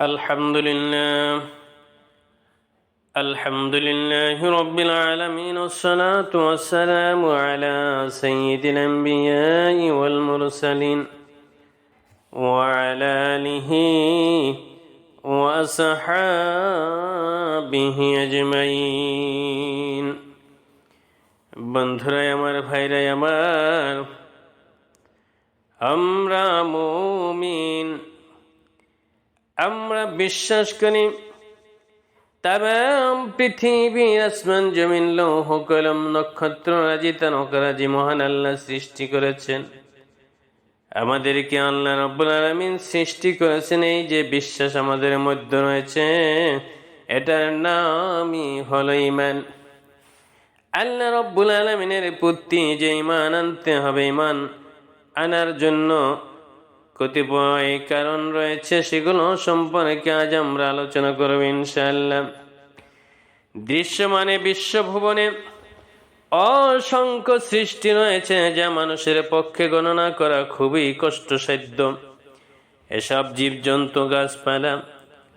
الحمد لله الحمد لله رب العالمين والصلاة والسلام على سيد الأنبياء والمرسلين وعلى آله وأصحابه أجمعين বন্ধুরাই আমার ভাইরাই আমার আমরা মুমিন আমরা বিশ্বাস করি তাম পৃথিবীর আসমান, জমিন, লৌহ, কলম, নক্ষত্র রাজি তারকারাজি মহান আল্লাহ সৃষ্টি করেছেন। আমাদেরকে আল্লাহ রব্বুল আলমিন সৃষ্টি করেছেন, এই যে বিশ্বাস আমাদের মধ্যে রয়েছে, এটার নামই হলো ইমান আল্লাহ রব্বুল আলমিনের প্রতি যে ইমান আনতে হবে ইমান আনার জন্য কতিপয় কারণ রয়েছে, সেগুলো সম্পর্কে আজ আমরা আলোচনা করব ইনশাআল্লাহ। দৃশ্যমানে বিশ্বভুবনে অসংখ্য সৃষ্টি রয়েছে যা মানুষের পক্ষে গণনা করা খুবই কষ্টসাধ্য। এসব জীবজন্তু, গাছপালা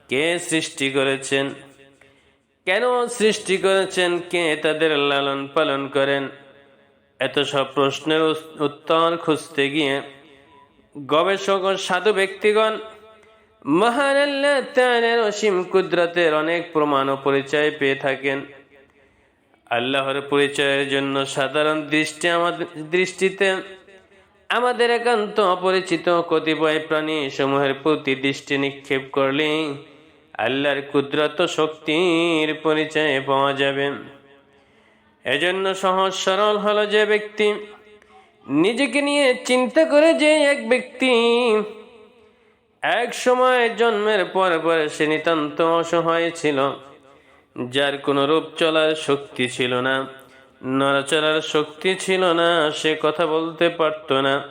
কে সৃষ্টি করেছেন? কেন সৃষ্টি করেছেন? কে তাদের লালন পালন করেন? এত সব প্রশ্নের উত্তর খুঁজতে গিয়ে গবেষক ও সাধু ব্যক্তিগণ, মহান আল্লাহ অসীম কুদরতের অনেক প্রমাণ ও পরিচয় পেয়ে থাকেন। আল্লাহর পরিচয়ের জন্য সাধারণ দৃষ্টি আমাদের, দৃষ্টিতে আমাদের একান্ত অপরিচিত কতিপয় প্রাণী সমূহের প্রতি দৃষ্টি নিক্ষেপ করলে আল্লাহর কুদরত শক্তির পরিচয় পাওয়া যাবে। এজন্য সহজ সরল হলো যে ব্যক্তি নিজেকে নিয়ে চিন্তা করে যে এক ব্যক্তি এক সময় জন্মের পর পর সে নিতান্ত অসহায় ছিল, যার কোনো রূপ চলার শক্তি ছিল না, নড়াচড়ার শক্তি ছিল না, সে কথা বলতে পারত না।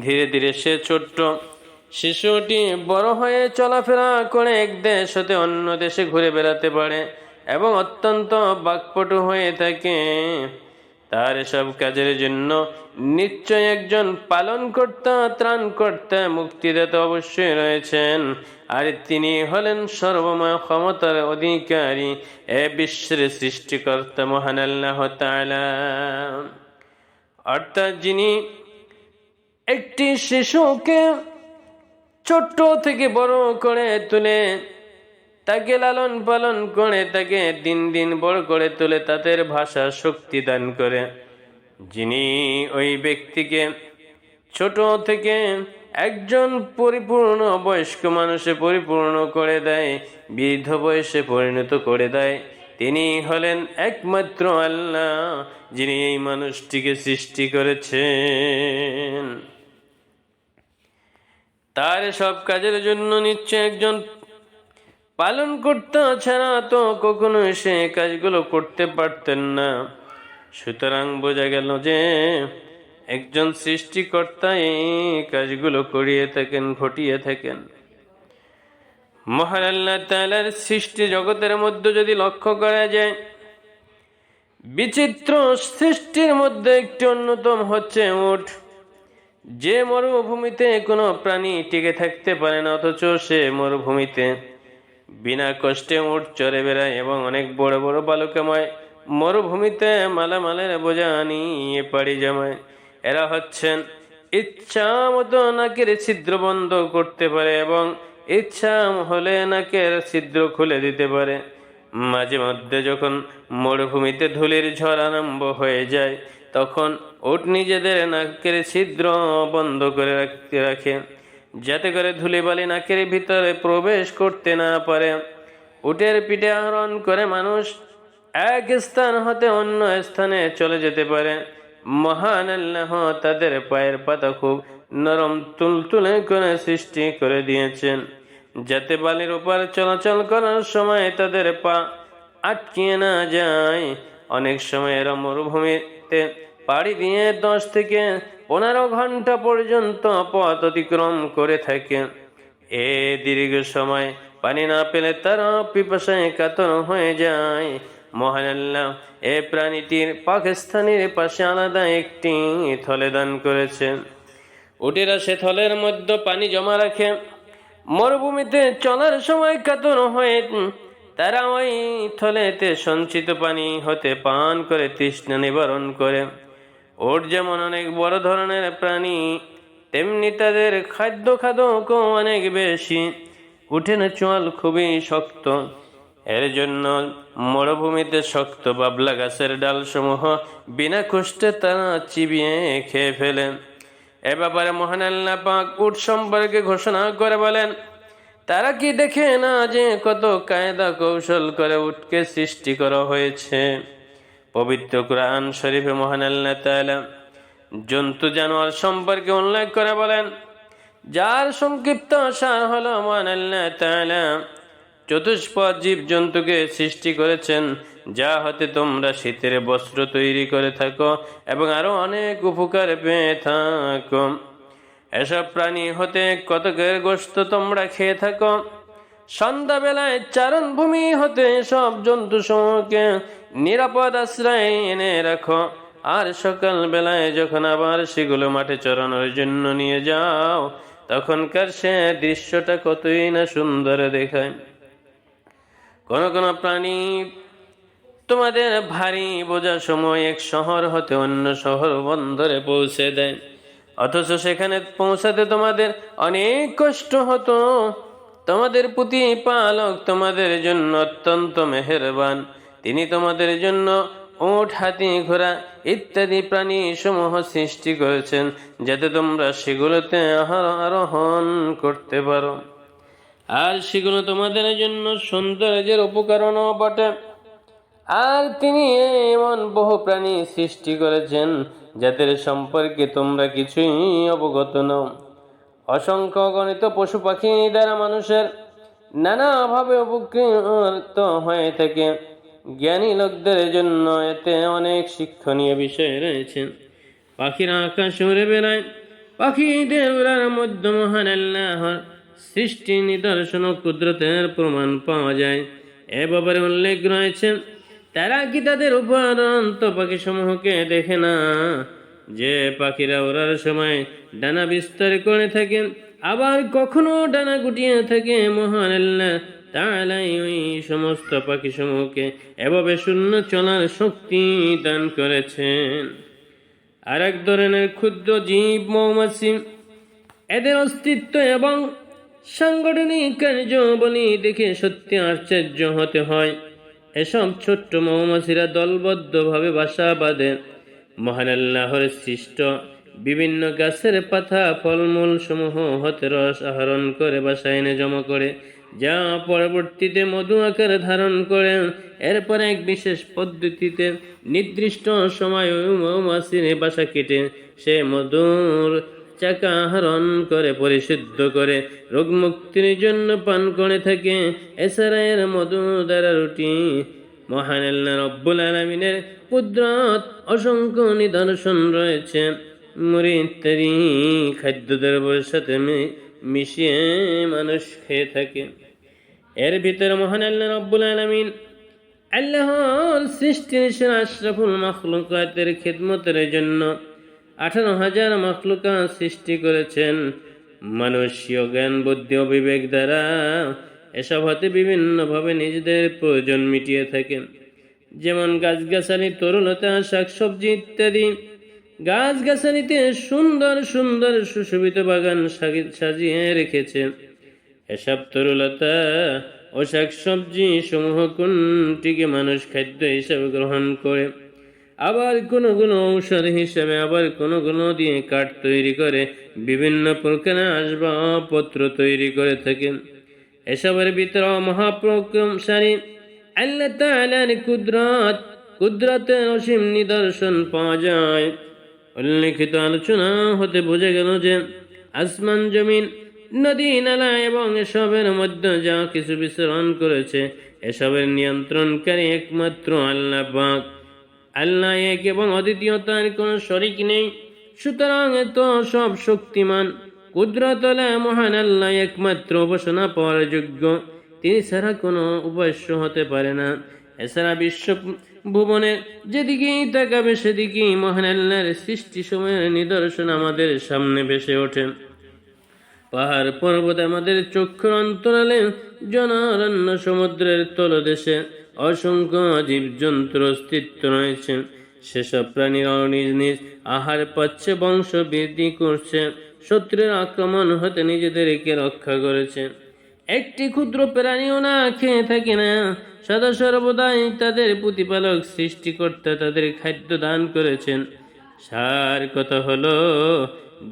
ধীরে ধীরে সে ছোট্ট শিশুটি বড় হয়ে চলাফেরা করে এক দেশ হতে অন্য দেশে ঘুরে বেড়াতে পারে এবং অত্যন্ত বাকপটু হয়ে থাকে। তার এসব কাজের জন্য নিশ্চয় একজন পালন কর্তা ত্রাণ কর্তা মুক্তিদাতা অবশ্যই রয়েছেন। আর তিনি হলেন সর্বময় ক্ষমতার অধিকারী, এ বিশ্বের সৃষ্টিকর্তা মহান আল্লাহ অর্থাৎ যিনি একটি শিশুকে ছোট্ট থেকে বড় করে তুলে তাকে লালন পালন করে তাকে দিন দিন বড় করে তোলে, তাদের ভাষা শক্তি দান করে। যিনি ওই ব্যক্তিকে ছোট থেকে একজন পরিপূর্ণ বয়স্ক মানুষে পরিপূর্ণ করে দেয়, বৃদ্ধ বয়সে পরিণত করে দেয়, তিনি হলেন একমাত্র আল্লাহ যিনি এই মানুষটিকে সৃষ্টি করেছেন। তার সব কাজের জন্য নিচ্ছে একজন পালন করতে ছাড়া তো কখনো সে কাজগুলো করতে পারতেন না। সুতরাং বোঝা গেল যে একজন সৃষ্টিকর্তা এই কাজগুলো করিয়ে থাকেন, ঘটিয়ে থাকেন। মহান আল্লাহ তালার সৃষ্টি জগতের মধ্যে যদি লক্ষ্য করা যায়, বিচিত্র সৃষ্টির মধ্যে একটি অন্যতম হচ্ছে উঠ যে মরুভূমিতে কোনো প্রাণী টিকে থাকতে পারে না, অথচ সে মরুভূমিতে বিনা কষ্টে উঠ চড়ে বেড়ায় এবং অনেক বড় বড় বালুকাময় মরুভূমিতে মালামালের বোঝা নিয়ে পাড়ি জমায়। এরা হচ্ছেন, ইচ্ছা মতো নাকের ছিদ্র বন্ধ করতে পারে এবং ইচ্ছা হলে নাকের ছিদ্র খুলে দিতে পারে। মাঝে মধ্যে যখন মরুভূমিতে ধুলির ঝড় আরম্ভ হয়ে যায়, তখন উট নিজেদের নাকের ছিদ্র বন্ধ করে রাখতে রাখে। যাতে করে ধুলিবালি নাকের ভিতরে প্রবেশ করতে না পারে। উটের পিঠে আহরণ করে মানুষ এক স্থান হতে অন্য স্থানে চলে যেতে পারে। মহান আল্লাহ তাদের পায়ের পাতা খুব নরম তুলতুলে করে সৃষ্টি করে দিয়েছেন। যাতে বালির উপর চলাচল করার সময় তাদের পা আটকিয়ে না যায়। অনেক সময় এরা মরুভূমিতে পাড়ি দিয়ে দশ থেকে পনেরো ঘণ্টা পর্যন্ত পথ অতিক্রম করে থাকে। এ দীর্ঘ সময় পানি না পেলে তারা পিপাসায় কাতর হয়ে যায়। মহান আল্লাহ এ প্রাণীটির পাকিস্তানের পাশে আলাদা একটি থলে দান করেছে উটেরা সে থলের মধ্যে পানি জমা রাখে। মরুভূমিতে চলার সময় কাতর হয়ে তারা ওই থলেতে সঞ্চিত পানি হতে পান করে, তৃষ্ণা নিবারণ করে। ওর যেমন অনেক বড় ধরনের প্রাণী, তেমনি তাদের খাদ্য খাদকও অনেক বেশি। উঠেন চোয়াল খুবই শক্ত। এর জন্য মরুভূমিতে শক্ত বাবলা গাছের ডালসমূহ বিনা কষ্টে তারা চিবিয়ে খেয়ে ফেলেন। এ ব্যাপারে মহান আল্লাহ পাক উট সম্পর্কে ঘোষণা করে বলেন, তারা কি দেখে না যে কত কায়দা কৌশল করে উটকে সৃষ্টি করা হয়েছে? পবিত্র কোরআন শরীফে মহান আল্লাহ তাআলা জন্তু জানোয়ার সম্পর্কে উল্লেখ করে বলেন, যার সংক্ষিপ্ত সার হলো মহান আল্লাহ তাআলা চতুষ্পদ জীব জন্তুকে সৃষ্টি করেছেন, যা হতে তোমরা শীতের বস্ত্র তৈরি করে থাকো এবং আরও অনেক উপকার পেয়ে থাকো। এসব প্রাণী হতে কতকের গোস্ত তোমরা খেয়ে থাকো? সন্ধ্যাবেলায় চারণভূমি হতে সব জন্তু সমূহকে নিরাপদ আশ্রয় এনে রাখো। আর সকাল বেলায় যখন আবার সেগুলো মাঠে চড়ানোর জন্য নিয়ে যাও, তখনকার সে দৃশ্যটা কতই না সুন্দর দেখায়। কোন কোন প্রাণী তোমাদের ভারী বোঝা সময় এক শহর হতে অন্য শহর বন্দরে পৌঁছে দেয়। অথচ সেখানে পৌঁছাতে তোমাদের অনেক কষ্ট হতো। তোমাদের প্রতি পালক তোমাদের জন্য অত্যন্ত মেহেরবান। তিনি তোমাদের জন্য ওট হাতি, ঘোড়া ইত্যাদি প্রাণী সমূহ সৃষ্টি করেছেন, যাতে তোমরা সেগুলোতে আহার- আরোহণ করতে পারো। আর সেগুলো তোমাদের জন্য সৌন্দর্যের উপকরণও বটে। আর তিনি এমন বহু প্রাণী সৃষ্টি করেছেন, যাদের সম্পর্কে তোমরা কিছুই অবগত নও। অসংখ্য গণিত পশু পাখি দ্বারা মানুষের নানাভাবে উপকৃত হয়ে থাকে। জ্ঞানী লোকদের জন্য এতে অনেক শিক্ষণীয় বিষয় রয়েছে। পাখিরা আকাশ উড়ে বেড়ায় পাখিদের উড়ার মধ্যে মহান আল্লাহর সৃষ্টি, নিদর্শন ও কুদরতের প্রমাণ পাওয়া যায়। এ ব্যাপারে উল্লেখ রয়েছে, তারা কি তাদের উপরন্ত পাখি সমূহকে দেখে না? যে পাখিরা ওড়ার সময় ডানা বিস্তার করে থাকে, আবার কখনো ডানা গুটিয়ে থাকে মহান আল্লাহ তালাই ওই সমস্ত পাখি সমূহকে এভাবে শূন্য চলার শক্তি দান করেছেন। আর এক ধরনের ক্ষুদ্র জীব, মৌমাছি, এদের অস্তিত্ব এবং সাংগঠনিক কার্যবলী দেখে সত্যি আশ্চর্য হতে হয়। এসব ছোট্ট মৌমাছিরা দলবদ্ধভাবে বাসা বাঁধে। মহান আল্লাহর সৃষ্ট বিভিন্ন গাছের পাতা, ফলমূল সমূহ হতে রস আহরণ করে বাসায় এনে জমা করে। যা পরবর্তীতে মধু আকার ধারণ করে, এরপর এক বিশেষ পদ্ধতিতে নির্দিষ্ট সময় মৌমাছির বাসা কেটে সে মধুর চাকা আহরণ করে, পরিশুদ্ধ করে রোগ মুক্তির জন্য পান করে থাকে। এছাড়া এর মধু দ্বারা রুটি মহান আল্লাহ রব্বুল আলমিনের কুদরত অসংখ্য নিদর্শন রয়েছে। মুড়ি ইত্যাদি খাদ্যদ্রব্যের সাথে মি- মিশিয়ে মানুষ খেয়ে থাকে। এর ভিতরে মহান আল্লাহ রব্বুল আলমিন আল্লাহর সৃষ্টির সেরা আশরাফুল মখলুকাতের খিদমতের জন্য আঠারো হাজার মখলুকা সৃষ্টি করেছেন। মানুষীয় জ্ঞান, বুদ্ধি ও বিবেক দ্বারা এসব হাতে বিভিন্নভাবে নিজেদের প্রয়োজন মিটিয়ে থাকেন। যেমন গাছগাছালি তরুলতা শাকসবজি ইত্যাদি গাছগাছালিতে সুন্দর সুন্দর সুশোভিত বাগান সাজিয়ে রেখেছে। এসব তরুলতা ও শাকসবজি সমূহ কোনটিকে মানুষ খাদ্য হিসাবে গ্রহণ করে? আবার কোনো কোনো ঔষধ হিসাবে আবার কোনো কোনো দিয়ে কাঠ তৈরি করে, বিভিন্ন প্রকার আসবাবপত্র তৈরি করে থাকেন এসবের ভিতরে মহাপ্রক্রমশালী আল্লাহ তাআলার কুদরত, কুদরতের অসীম নিদর্শন পাওয়া যায়। উল্লেখিত আলোচনা হতে বোঝা গেল যে আসমান জমিন, নদী, নালা এবং এসবের মধ্যে যা কিছু বিচরণ করেছে, এসবের নিয়ন্ত্রণকারী একমাত্র আল্লাহ পাক। আল্লাহ এক এবং অদ্বিতীয় তার কোনো শরিক নেই। সুতরাং এত সব শক্তিমান, কুদরতলা মহান আল্লাহ একমাত্র উপাসনা পাওয়ার যোগ্য তিনি ছাড়া কোনো উপাস্য হতে পারে না। এছাড়া বিশ্ব ভুবনের যেদিকেই তাকাবে সেদিকেই মহান আল্লাহর সৃষ্টি সময়ের নিদর্শন আমাদের সামনে ভেসে ওঠে। পাহাড় পর্বত আমাদের চক্ষুর অন্তরালে জনারণ্য সমুদ্রের তলদেশে অসংখ্য জীবজন্তুর অস্তিত্ব রয়েছে। সেসব প্রাণীরা নিজ নিজ আহার পাচ্ছে, বংশ বৃদ্ধি করছে, শত্রুর আক্রমণ হতে নিজেদেরকে রক্ষা করেছে। একটি ক্ষুদ্র প্রাণীও না খেয়ে থাকে না। সদা সর্বদাই তাদের প্রতিপালক সৃষ্টিকর্তা তাদের খাদ্য দান করেছেন। সার কথা হলো,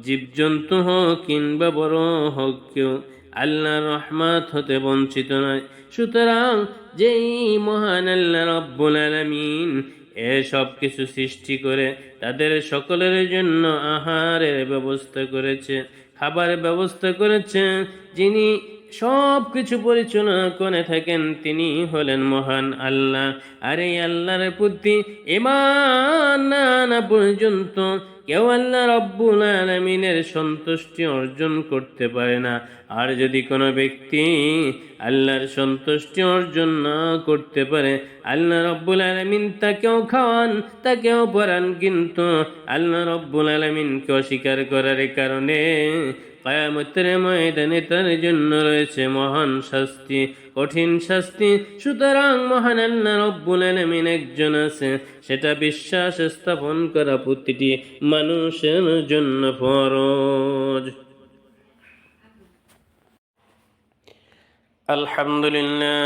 জীবজন্তু হোক কিংবা বড় হোক কেউ আল্লাহ রহমাত হতে বঞ্চিত নয়। সুতরাং যেই মহান আল্লাহ রব্বুল আলামিন এসব কিছু সৃষ্টি করে তাদের সকলের জন্য আহারের ব্যবস্থা করেছে, খাবারের ব্যবস্থা করেছে, যিনি সব কিছু পরিচালনা করে থাকেন তিনি হলেন মহান আল্লাহ। আর এই আল্লাহর প্রতি এমান না পর্যন্ত কেউ আল্লাহ রব্বুল আলমিনের সন্তুষ্টি অর্জন করতে পারে না। আর যদি কোনো ব্যক্তি আল্লাহর সন্তুষ্টি অর্জন না করতে পারে, আল্লাহ রব্বুল আলমিন তাকেও খাওয়ান, তাকেও পড়ান কিন্তু আল্লাহ রব্বুল আলমিনকে অস্বীকার করার কারণে কায়ামতের ময়দানে তার জন্য রয়েছে মহান শাস্তি কঠিন শাস্তি সুতরাং মহান আল্লাহ রব্বুল আলামিন একজন আছে সেটা বিশ্বাস স্থাপন করা প্রতিটি মানুষের জন্য ফরজ আলহামদুলিল্লাহ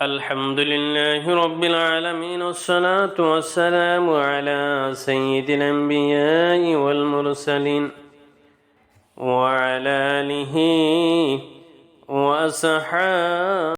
الحمد لله رب العالمين والصلاة والسلام على سيد الأنبياء والمرسلين وعلى آله وأصحابه